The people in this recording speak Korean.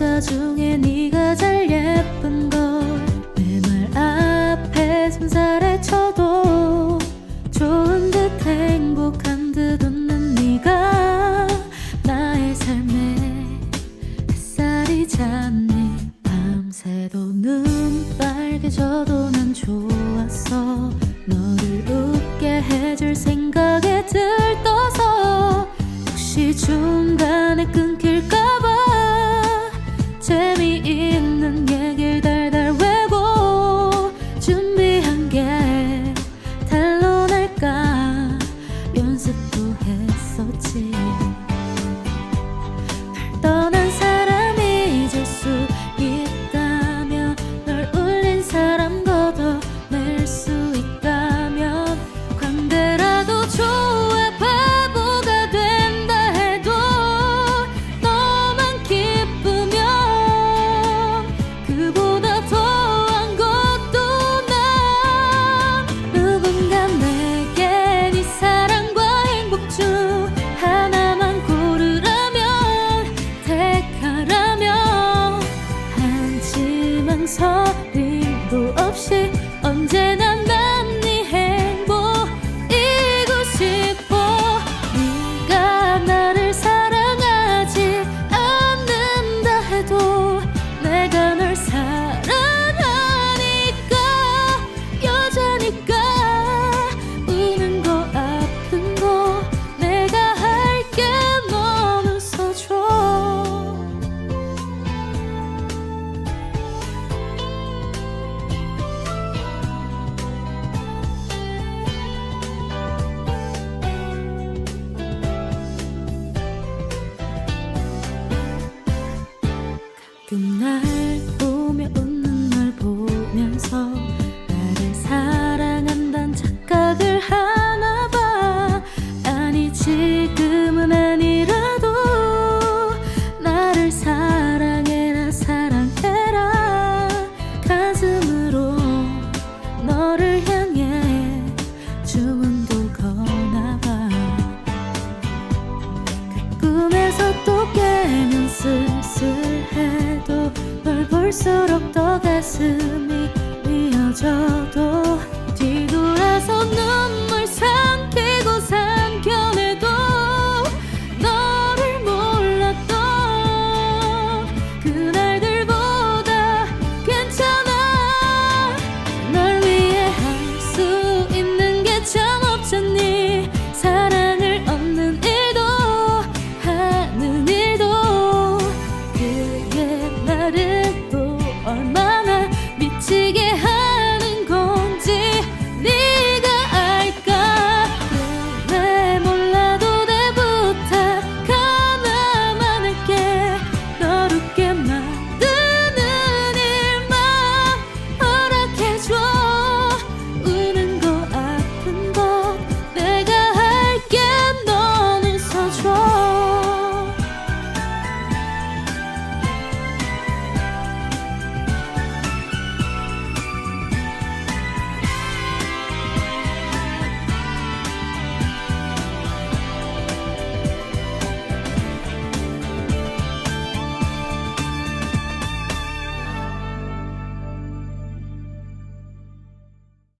와중에 네가 제일 예쁜 걸내 말 앞에 손살에 쳐도 좋은 듯 행복한 듯 웃는 네가 나의 삶에 햇살이 잤니 밤새도 눈 빨개져도 난 좋았어. 너를 웃게 해줄 생각에 들떠서 혹시 중간에 끊길까봐 재미 없이 언제나 가끔 날 보며 웃는 널 보면서 나를 사랑한단 착각을 하나 봐. 아니 지금은 아니라도 나를 사랑해라 사랑해라. 가슴으로 너를 향해 주문도 거나봐. 꿈에서 또 깨면 쓸쓸해 해도 널 볼수록 더 가슴이 미어져도 뒤돌아서 눈물